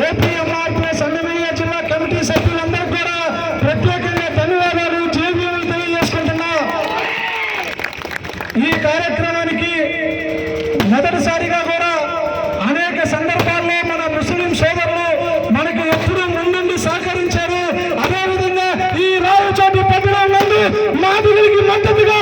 ఓపీఎంఆర్పీఎస్ అన్నమయ్య జిల్లా కమిటీ సభ్యులందరూ కూడా ప్రత్యేకంగా ధన్యవాదాలు జేబీలు తెలియజేసుకుంటున్నా. ఈ కార్యక్రమానికి మొదటిసారిగా కూడా అనేక సందర్భాల్లో మన ముస్లిం సోదరులు మనకు ఎప్పుడూ ముందుండి సహకరించారు. అదేవిధంగా ఈ రావుచాటి పట్టణం నుండి మా దగ్గరికి మద్దతుగా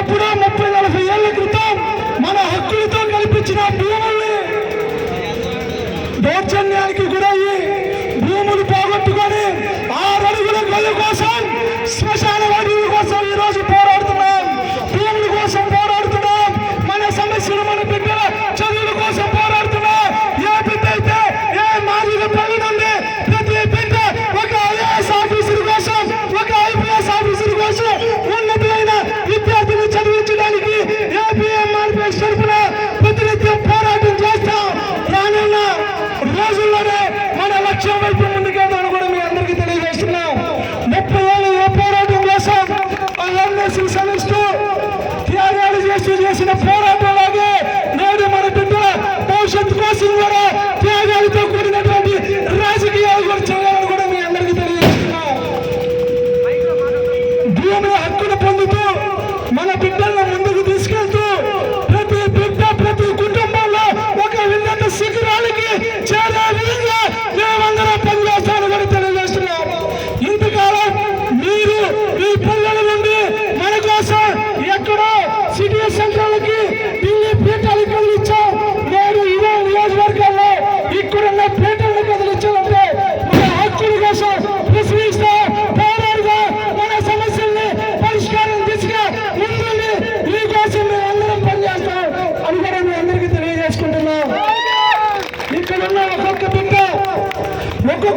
ఎప్పుడో ముప్పై నలభై ఏళ్ళ క్రితం మన హక్కులతో కల్పించిన భూముల్ని దౌర్జన్యానికి Je ne peux pas la Il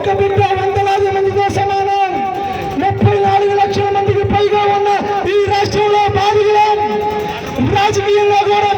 ఒక్క బిడ్డ వందలాది మందితో సమానం ముప్పై నాలుగు లక్షల మందికి పైగా ఉన్న ఈ రాష్ట్రంలో బాధితులం రాజకీయంగా కూడా